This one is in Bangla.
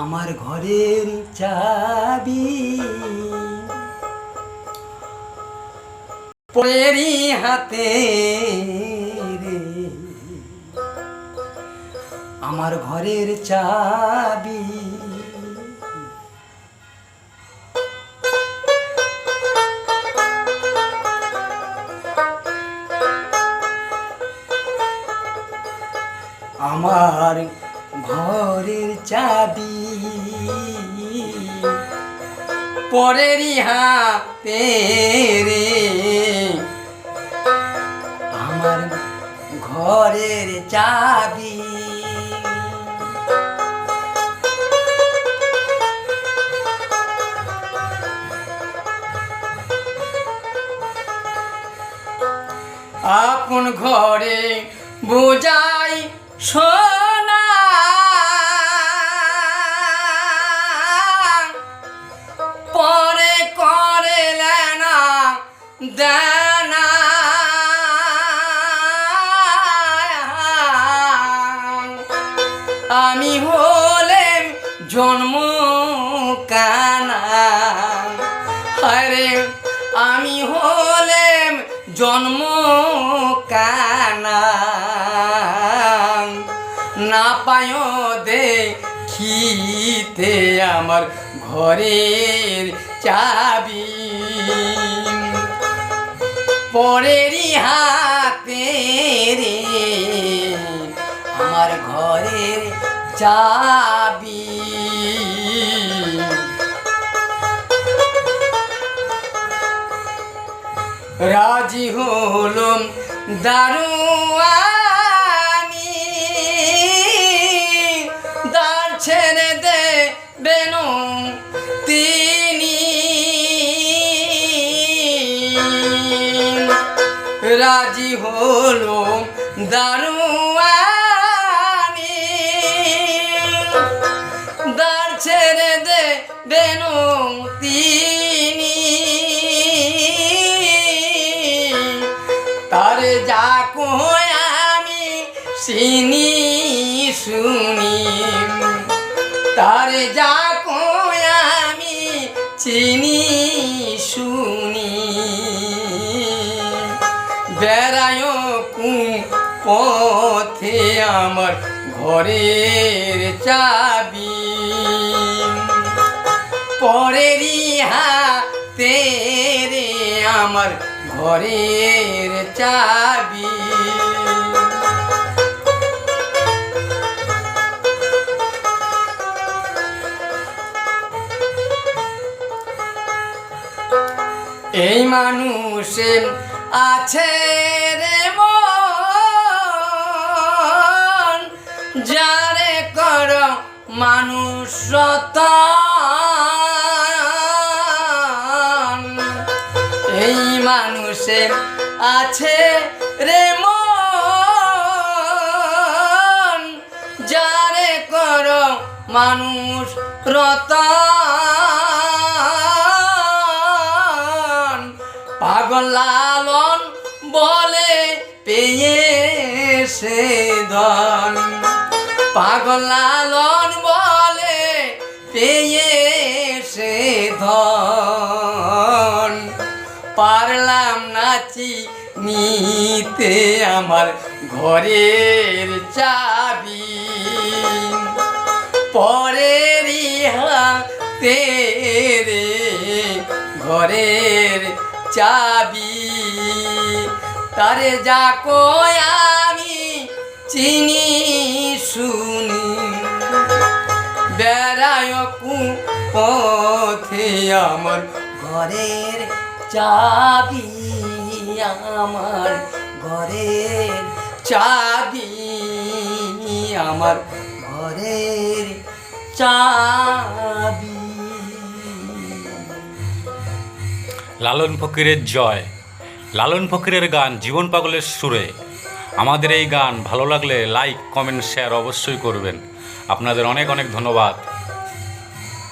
আমার ঘরের চাবি। পরেরই হাতে রে। আমার ঘরের চাবি। আমার ঘরের চাবি। পরেরই হাতে রে। আমার ঘরের চাবি। আপন ঘরে বোঝাই সোনা দেনা। আমি হলেম জন্ম কানা আরে আমি হলেম জন্ম কানা না পায় দেখিতে আমার ঘরের চাবি। পরেরই হাতে রে আমার ঘরের চাবি রাজি হলুম দারুয়ানি রাজি হলুম দারুয়ানি। দার ছেড়ে দে বেনু তিনি। তারে যা আমি চিনি শুনি। তারে যা আমি চিনি বেড়ায় কু পথে আমার ঘরের চাবি। পরেরই হাতে রে আমার ঘরের চাবি। এই মানুষে আছে রে মন, যারে কর মানুষ। এই মানুষে আছে রে মন, যারে কর মানুষ রতন পাগল লালন বলে পেয়ে সে ধন। পাগল লালন বলে পেয়ে সে ধন। পারলাম নাচি নিতে আমার ঘরের চাবি। পরেরই রিহা রে ঘরের চাবি। তারে যা আমি চিনি, শুনি। বেড়ায় কু পথে আমার ঘরের চাবি, আমার ঘরের চাবি, আমার ঘরের চাবি। লালন ফকিরের জয়। লালন ফকিরের গান জীবন পাগলের সুরে। আমাদের এই গান ভালো লাগলে লাইক কমেন্ট শেয়ার অবশ্যই করবেন। আপনাদের অনেক অনেক ধন্যবাদ।